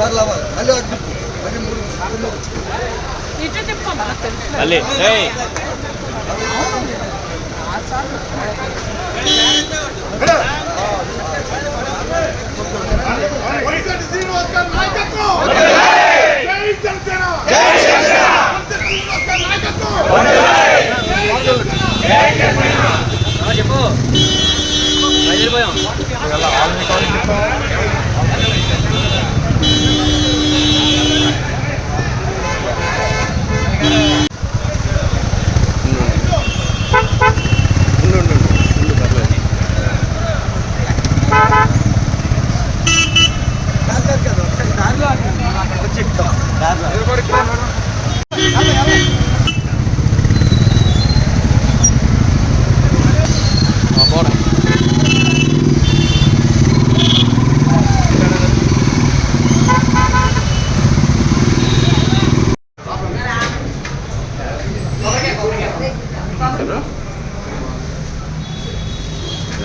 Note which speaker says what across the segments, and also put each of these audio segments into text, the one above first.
Speaker 1: సార్లు అవ్వాలి మళ్ళీ అటు మళ్ళీ
Speaker 2: మూడు మళ్ళీ.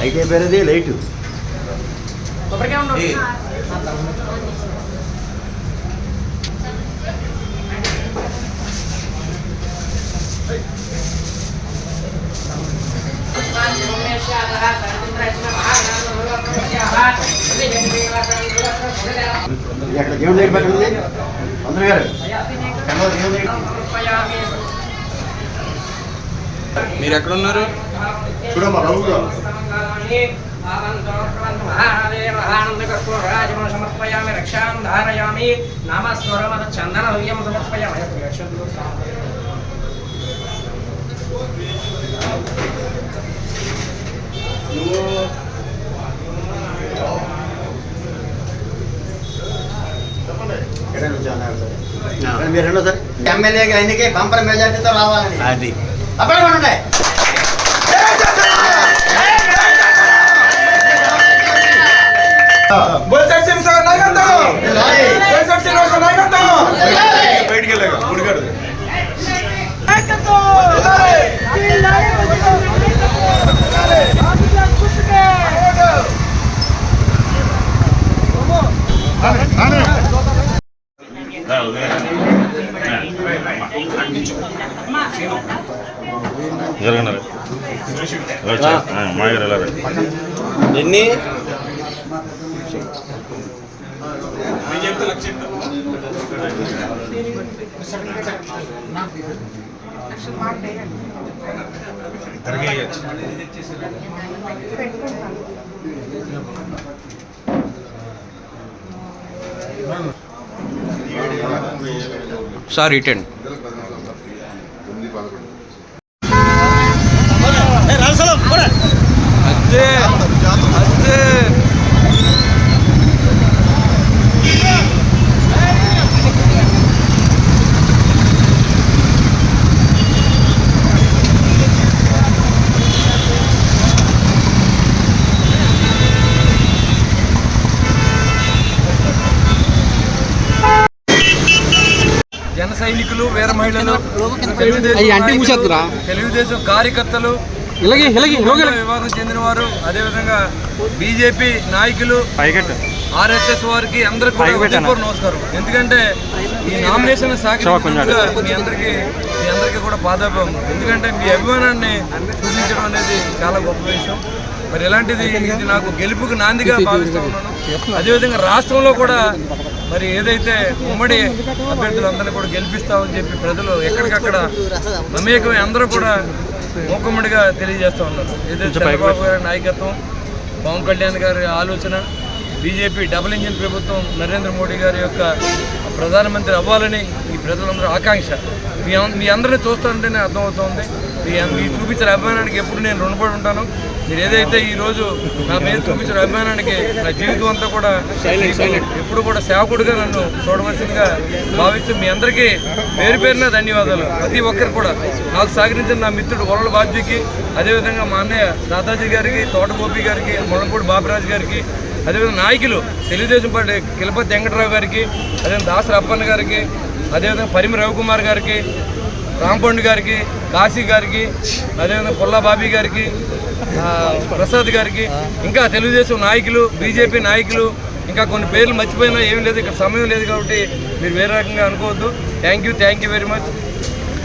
Speaker 3: లైట్. అయిపోయినది లైట్ అక్కడ దేవుడి దగ్గర పెట్టండి అందరూ గారు.
Speaker 2: మీరు ఎక్కడున్నారు?
Speaker 3: చూడమ్మా రఘు
Speaker 4: సమర్పయామి రక్షాం ధారయామి నామస్వరమద చందన హృదయం సమర్పయామి
Speaker 3: మీరు రెండో సార్ ఎమ్మెల్యేగా ఎన్నికే బంపర్ మెజార్టీతో రావాలని.
Speaker 2: అది.
Speaker 3: అప్పుడు ఉండే
Speaker 1: బయటికి వెళ్ళాక గుడిగాడు
Speaker 5: జరగన్నారు మా గారు వెళ్ళారు
Speaker 2: ఎన్ని? సార్ రిటర్న్ అదే అదే సైనికులు వీర మహిళలు తెలుగుదేశం తెలుగుదేశం కార్యకర్తలు విభాగం చెందిన వారు అదేవిధంగా బీజేపీ నాయకులు ఆర్ఎస్ఎస్ వారికి అందరికి నమస్కారం. ఎందుకంటే ఈ నామినేషన్ సాగించినందుకు మీ అందరికీ మీ అందరికీ కూడా పాదాభం ఎందుకంటే మీ అభిమానాన్ని సూచించడం అనేది చాలా గొప్ప విషయం. మరి ఇలాంటిది ఇది నాకు గెలుపుకు నాందిగా భావిస్తూ ఉన్నాను. అదేవిధంగా రాష్ట్రంలో కూడా మరి ఏదైతే ఉమ్మడి అభ్యర్థులందరినీ కూడా గెలిపిస్తామని చెప్పి ప్రజలు ఎక్కడికక్కడ మమేకమై అందరూ కూడా మూకమ్మడిగా తెలియజేస్తూ ఉన్నారు. ఏదైతే చంద్రబాబు గారి నాయకత్వం పవన్ కళ్యాణ్ గారి ఆలోచన బీజేపీ డబుల్ ఇంజిన్ ప్రభుత్వం నరేంద్ర మోడీ గారి యొక్క ప్రధానమంత్రి అవ్వాలని ఈ ప్రజలందరూ ఆకాంక్ష. మీ మీ అందరినీ చూస్తుంటేనే అర్థమవుతోంది. మీరు చూపించిన అభిమానానికి ఎప్పుడు నేను రుణపడి ఉంటాను. మీరు ఏదైతే ఈ రోజు నా మీద చూపించిన అభిమానానికి నా జీవితం అంతా కూడా ఎప్పుడు కూడా సేవకుడిగా నన్ను చూడవలసిందిగా భావిస్తూ మీ అందరికీ పేరు పేరున ధన్యవాదాలు. ప్రతి ఒక్కరు కూడా. నాకు సహకరించిన నా మిత్రుడు వరల బాబ్జీకి అదేవిధంగా మా అన్నయ్య దాదాజీ గారికి తోట గోపి గారికి ముళ్ళపూడి బాబురాజు గారికి అదేవిధంగా నాయకులు తెలుగుదేశం పార్టీ కిలపతి వెంకటరావు గారికి అదేవిధంగా దాసరి అప్పన్న గారికి అదేవిధంగా పరిమి రవికుమార్ గారికి రాంపండు గారికి కాశీ గారికి అదేవిధంగా పుల్లా బాబీ గారికి ప్రసాద్ గారికి ఇంకా తెలుగుదేశం నాయకులు బీజేపీ నాయకులు ఇంకా కొన్ని పేర్లు మర్చిపోయినా ఏం లేదు ఇక్కడ సమయం లేదు కాబట్టి మీరు వేరే రకంగా అనుకోవద్దు. Thank you thank you very much